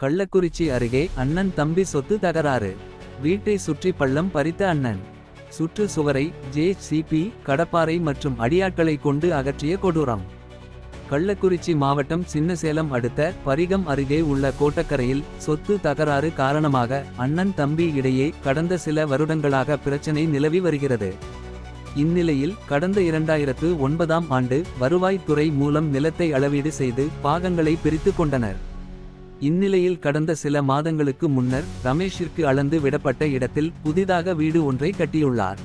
கள்ளக்குறிச்சி அருகே அண்ணன் தம்பி சொத்து தகராறு. வீட்டை சுற்றி பள்ளம் பறித்த அண்ணன். சுற்று சுவரை ஜே சிபி கடப்பாறை மற்றும் அடியாட்களை கொண்டு அகற்றிய கொடூரம். கள்ளக்குறிச்சி மாவட்டம் சின்னசேலம் அடுத்த பரிகம் அருகே உள்ள கோட்டக்கரையில் சொத்து தகராறு காரணமாக அண்ணன் தம்பி இடையே கடந்த சில வருடங்களாக பிரச்சனை நிலவி வருகிறது. இந்நிலையில் கடந்த இரண்டாயிரத்து ஒன்பதாம் ஆண்டு வருவாய்த்துறை மூலம் நிலத்தை அளவீடு செய்து பாகங்களை பிரித்து கொண்டனர். இந்நிலையில் கடந்த சில மாதங்களுக்கு முன்னர் ரமேஷிற்கு அளந்து விடப்பட்ட இடத்தில் புதிதாக வீடு ஒன்றை கட்டியுள்ளார்.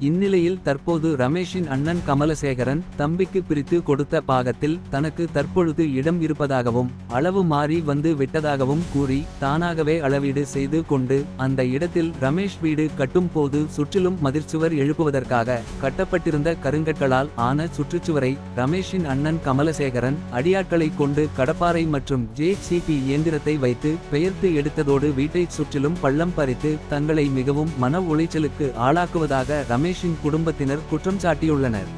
இந்நிலையில் தற்போது ரமேஷின் அண்ணன் கமலசேகரன் தம்பிக்கு பிரித்து கொடுத்த பாகத்தில் தனக்கு தற்பொழுது இடம் இருப்பதாகவும் அளவு மாறி வந்து விட்டதாகவும் கூறி தானாகவே அளவீடு செய்து கொண்டு அந்த இடத்தில் ரமேஷ் வீடு கட்டும் போது சுற்றிலும் மதிர்ச்சுவர் எழுப்புவதற்காக கட்டப்பட்டிருந்த கருங்கற்களால் ஆன சுற்றுச்சுவரை ரமேஷின் அண்ணன் கமலசேகரன் அடியாட்களை கொண்டு கடப்பாறை மற்றும் ஜே சிபி இயந்திரத்தை வைத்து பெயர்த்து எடுத்ததோடு வீட்டைச் சுற்றிலும் பள்ளம் பறித்து தங்களை மிகவும் மன உளைச்சலுக்கு ஆளாக்குவதாக ரமேஷ் ரமேஷின் குடும்பத்தினர் குற்றம் சாட்டியுள்ளனர்.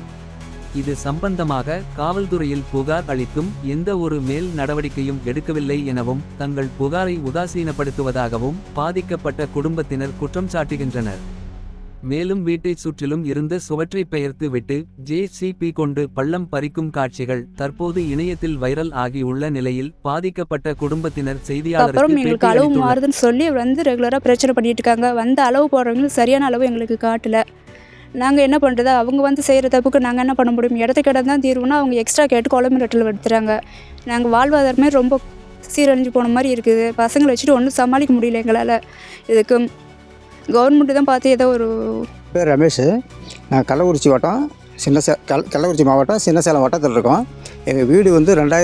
இது சம்பந்தமாக காவல்துறையில் புகார் அளித்தும் எந்த ஒரு மேல் நடவடிக்கையும் எடுக்கவில்லை எனவும் தங்கள் புகாரை உதாசீனப்படுத்துவதாகவும் பாதிக்கப்பட்ட குடும்பத்தினர் குற்றம் சாட்டுகின்றனர். மேலும் வீட்டைச் சுற்றிலும் இருந்த சுவற்றை பெயர்த்து விட்டு ஜே சிபி கொண்டு பள்ளம் பறிக்கும் காட்சிகள் தற்போது இணையத்தில் வைரல் ஆகியுள்ள நிலையில் பாதிக்கப்பட்ட குடும்பத்தினர் அப்புறம் செய்தியாளருக்கு எங்களுக்கு அளவு. மாறுதுன்னு சொல்லி வந்து ரெகுலராக பிரச்சனை பண்ணிட்டு இருக்காங்க. வந்து அளவு போடுறவங்களுக்கு சரியான அளவு எங்களுக்கு காட்டல. நாங்கள் என்ன பண்ணுறது அவங்க வந்து செய்கிற தப்புக்கு நாங்கள் என்ன பண்ண முடியும்? இடத்துக்கு இடம் தான் தீர்வுனா அவங்க எக்ஸ்ட்ரா கேட்டு குழம்பு ரெட்டில் எடுத்துறாங்க. நாங்கள் வாழ்வாதாரமே ரொம்ப சீரழிஞ்சு போன மாதிரி இருக்குது. பசங்களை வச்சுட்டு ஒன்றும் சமாளிக்க முடியல எங்களால். இதுக்கு கவர்மெண்ட்டு தான் பார்த்து ஏதோ ஒரு பேர் ரமேஷ். நான் கள்ளக்குறிச்சி வட்டம் சின்ன சே கள்ளக்குறிச்சி மாவட்டம் சின்ன சேலம் வட்டத்தில் இருக்கோம். எங்கள் வீடு வந்து ரெண்டாயிரம்